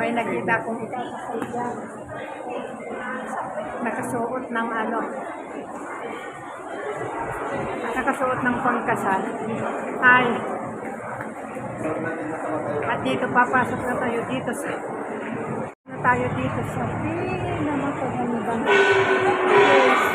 May nakita akong. Nakasuot ng ano. Nakasuot ng pangkasal. Ay. At dito, papasok na tayo dito sa na tayo dito sa pinamakagandang place.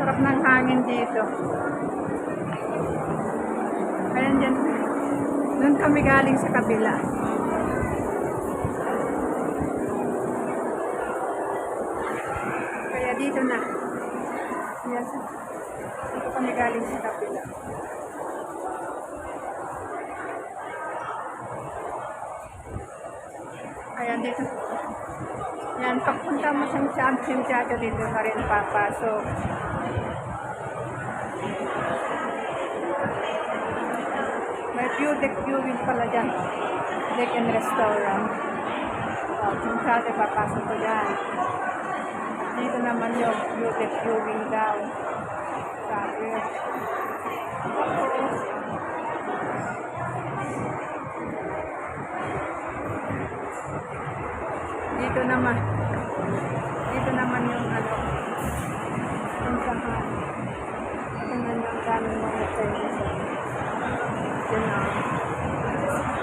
Sarap ng hangin dito. Ayan dyan. Doon kami galing sa kabila. Kaya dito na. Yes. Dito kami galing sa kabila. Ayan dito. Yan, pagpunta mo sa Teatro dito ka rin papasok. View deck viewing pala dyan. Deck and restaurant. Oh, Champion papasok ko dyan. Dito naman yung view deck viewing daw. Sabi. Dito naman. Dito naman yung ano. Yung saan. Tingnan yung daming mga Chinese. Yun na.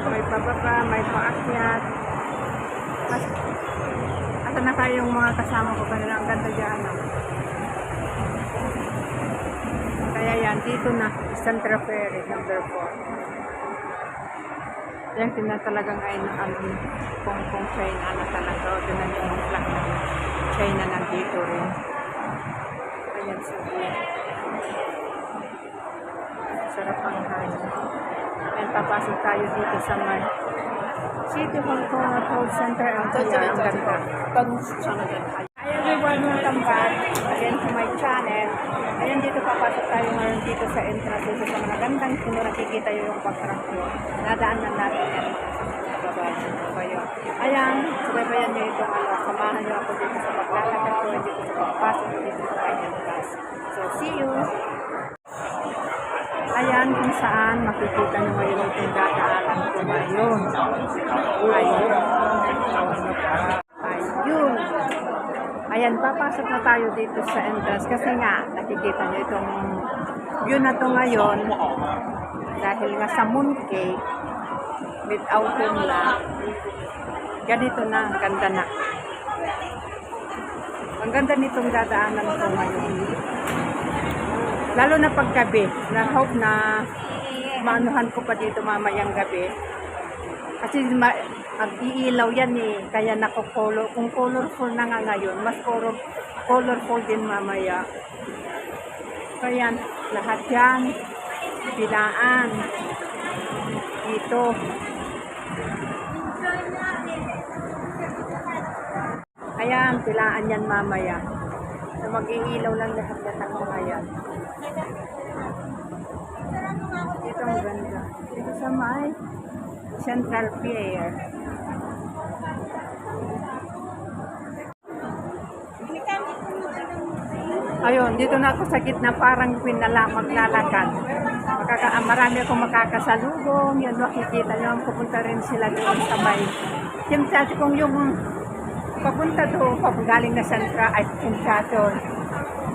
May pababa, may paakyat. Mas, asa na kayo yung mga kasama ko kanila. Ang ganda dyan. No? Kaya yan, dito na. Central Ferry, number 4. Yan, tingnan talagang ay ng ano, kung kung China na talaga. O, tingnan yung flag ng China nandito rin. Ayan siya. Sarap ang hangin. Ayan, papasok tayo dito sa may City Hall Corner Toll Center. Ang kaya ang ganda. Hi everyone, welcome back again to my channel. Ayan, dito papasok tayo ngayon dito sa entrance dito sa mga gandang puno. Nakikita yun yung pagtrang ko. Nadaan na natin yan. Ayan, subaybayan nyo ito. Ano, samahan nyo ako dito sa paglalakad ko. Dito sa pagpasok dito sa kanyang class. So, see you! Ayan kung saan makikita nyo ngayon itong dadaanan ko ngayon. Ayun. Ayun. Ayan, papasok na tayo dito sa entrance kasi nga, nakikita nyo itong view na to ngayon dahil nga sa mooncake with autumn na ganito na, ang ganda na. Ang ganda nitong dadaanan ko ngayon. Lalo na paggabi, na hope na maanuhan ko pa dito mamayang gabi. Kasi ma mag-iilaw yan eh. Kaya nako-color. Kung colorful na nga ngayon, mas color, colorful din mamaya. Kaya lahat yan, pilaan. Dito. Ayan, pilaan yan mamaya. So, mag-iilaw lang lahat-lahat ng mga yan. Ang ganda. Dito sa may Central Pier. Ayun, dito na ako sa gitna parang pinala maglalakad. Makaka marami akong makakasalubong. Yun, makikita nyo. Pupunta rin sila doon sa may. Siyempre, kung yung papunta doon, galing na Central, ay Siyempre,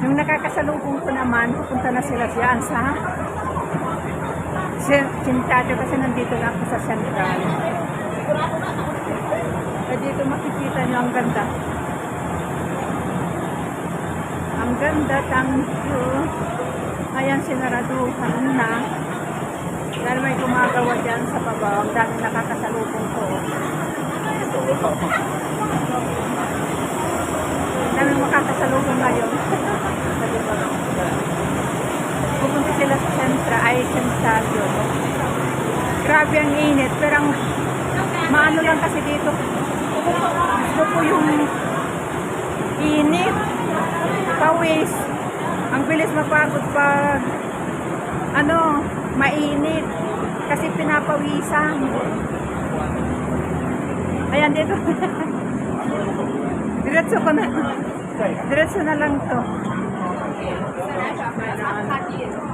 yung nakakasalubong ko naman, pupunta na sila diyan sa Sintado kasi nandito na ako sa Central. Kaya dito makikita nyo ang ganda. Ang ganda, thank you. Ayan, sinaraduhan na. Dahil may gumagawa dyan sa baba. Ang dami nakakasalubong ko. Dami makakasalubong ngayon. pupunta sila sa sentra ay sensasyon. Grabe ang init, pero ang maano lang kasi dito. Gusto ko yung init, pawis. Ang bilis mapagod pag ano, mainit. Kasi pinapawisan. Ayan dito. Diretso ko na. Diretso na lang to. Ang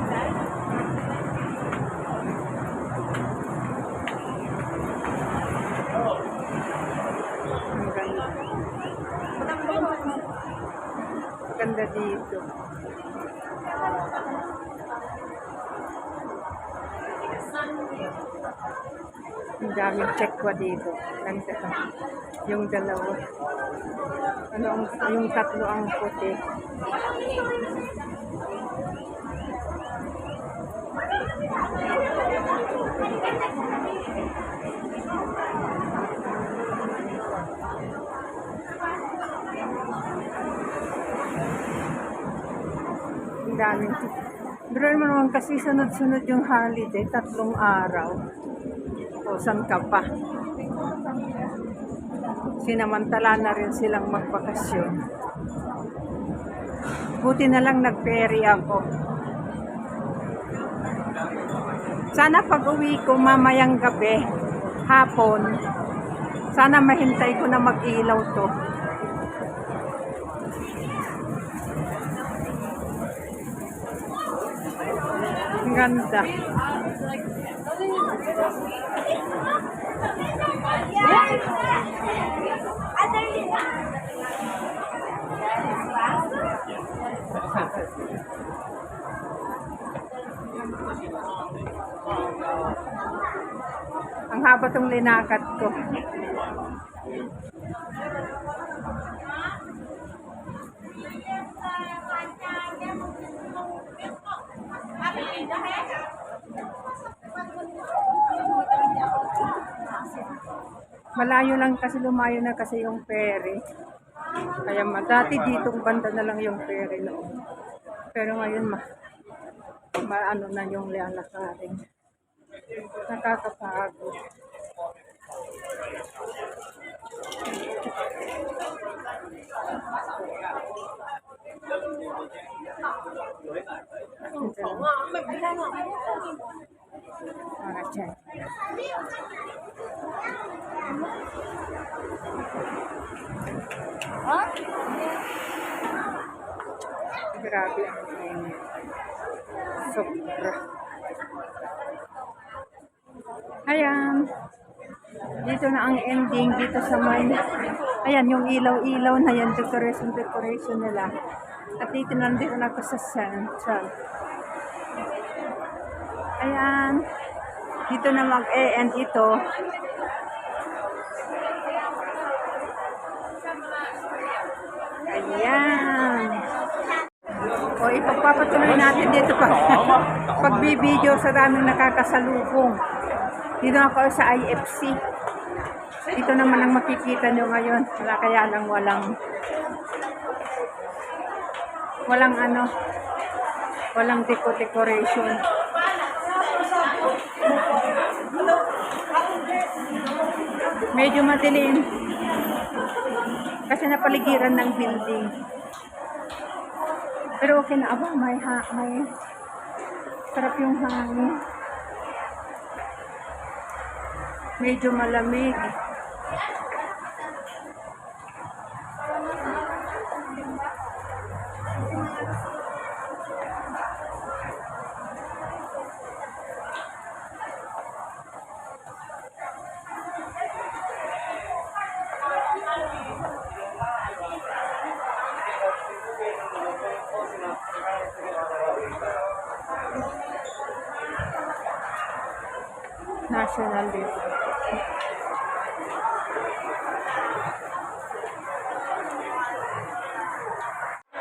Ganda dito. Ang daming checkwa dito. Ganda ka. Yung dalawa. Ano yung tatlo ang puti. Ang daming Pero mo naman kasi sunod-sunod yung holiday, tatlong araw. O, saan ka pa? Sinamantala na rin silang magbakasyon. Buti na lang nag-ferry ako. Sana pag uwi ko mamayang gabi, hapon, sana mahintay ko na mag-ilaw to. Ganda. Ang haba tong linakat ko. Malayo lang kasi lumayo na kasi yung ferry. Kaya ma- dati dito banda na lang yung ferry noon. Pero ngayon ma, ma ano na yung lalakarin. Nakakapagod. Para check. Grabe ang init. Sobra. Ayan. Dito na ang ending dito sa may Ayan, yung ilaw-ilaw na yan, decoration, decoration nila. At dito nandito na ako sa central. Ayan. Dito na mag-e-end ito. Ayan. O, ipagpapatuloy natin dito pag pagbibideo sa daming nakakasalubong. Dito ako sa IFC. Dito naman ang makikita nyo ngayon. Wala kaya lang walang walang ano walang deco decoration. Medyo madilim. Kasi napaligiran ng building. Pero okay na. Aba, may, ha, may sarap yung hangin. Medyo malamig. National Day.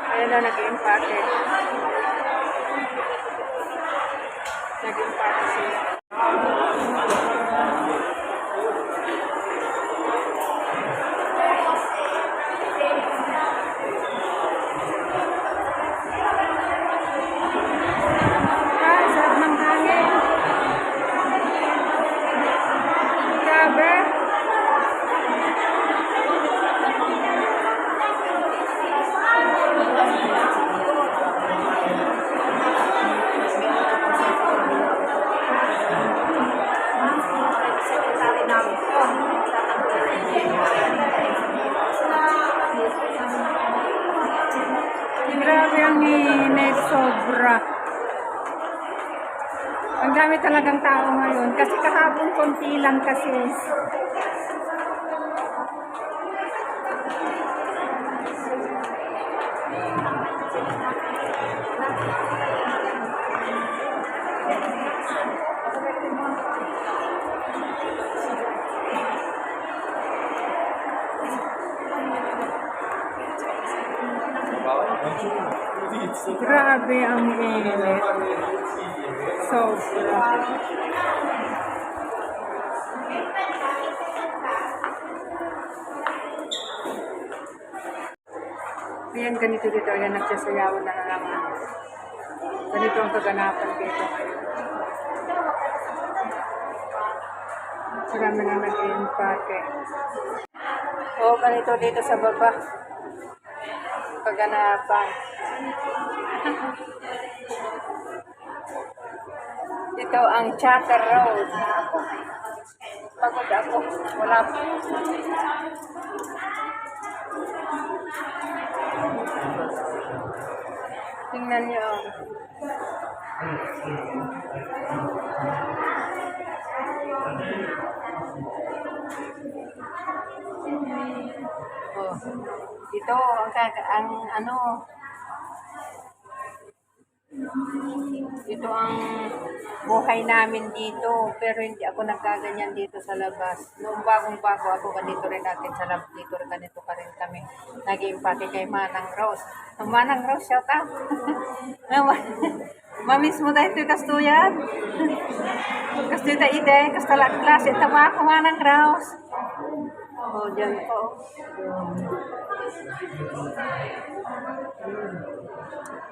Ayan na, nag-impake. Nag-impake sila. Grabe ang init, sobra. Ang dami talagang tao ngayon. Kasi kahapon konti lang kasi. Grabe ang init. Sobra. Ayan, ganito dito. Ayan, nagsasayawan na naman. Ganito ang kaganapan dito ngayon. Marami na nag-iimpake. Oo, ganito dito sa baba. Kaganapan. Ito ang Chatter Road. Pagod ako. Wala pa. Tingnan niyo. Oh. Ito ang, ang ano ito ang buhay namin dito pero hindi ako nagkaganyan dito sa labas. Noong bagong bago ako ganito rin natin sa labas dito rin ganito ka rin kami. Naging pati kay Manang Rose. Ang Manang Rose shout out. Mamis mo dahil ito kastuyan kastuya ide kastalat klase. Tama ako Manang Rose? Oh dyan po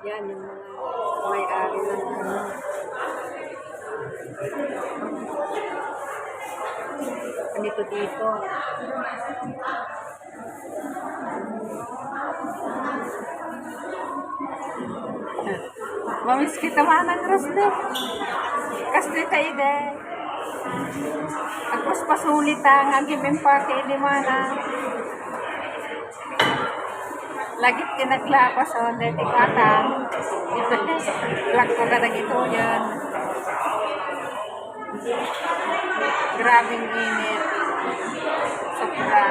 yan yung mga may-ari ng ano. Ganito dito. Mamis kita manang rasde. Kasde tayo de. Agpas pasulit ang agibin party di mana. Lagit tinaglapas o hindi tikatang. Ito, lag ko ka ito yan. Grabing init. Sobra.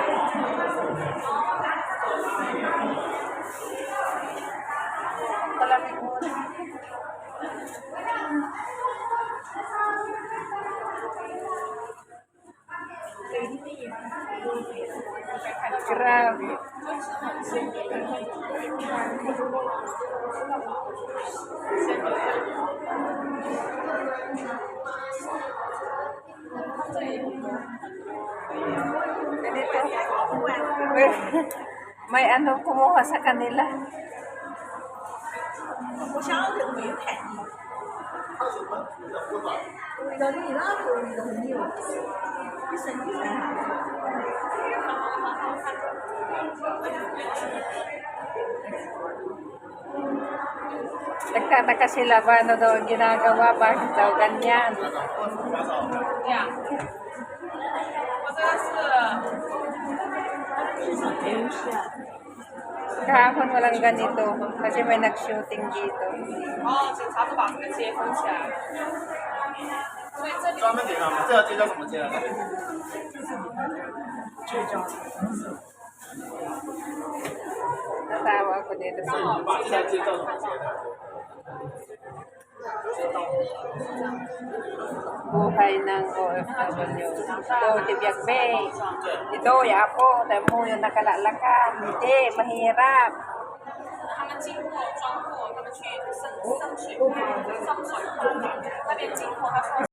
Pero, may ano kumuha sa kanila. Nagtataka sila ba ano daw ang ginagawa, bakit daw ganyan. Yeah. Kahapon walang ganito kasi may nag-shooting dito. 哦，警察都把这个街封起来了。所以这里专门给他们，这条街叫什么街来着？ Natawa ako dito sa 把这条街叫什么街来着？ buhay ng OFW. Ito, Tibiyag Bay. Ito, Yapo. Tayo mo yung nakalalakan. Hindi, mahirap. 他们进货装货，他们去上上水上水那边进货，他说。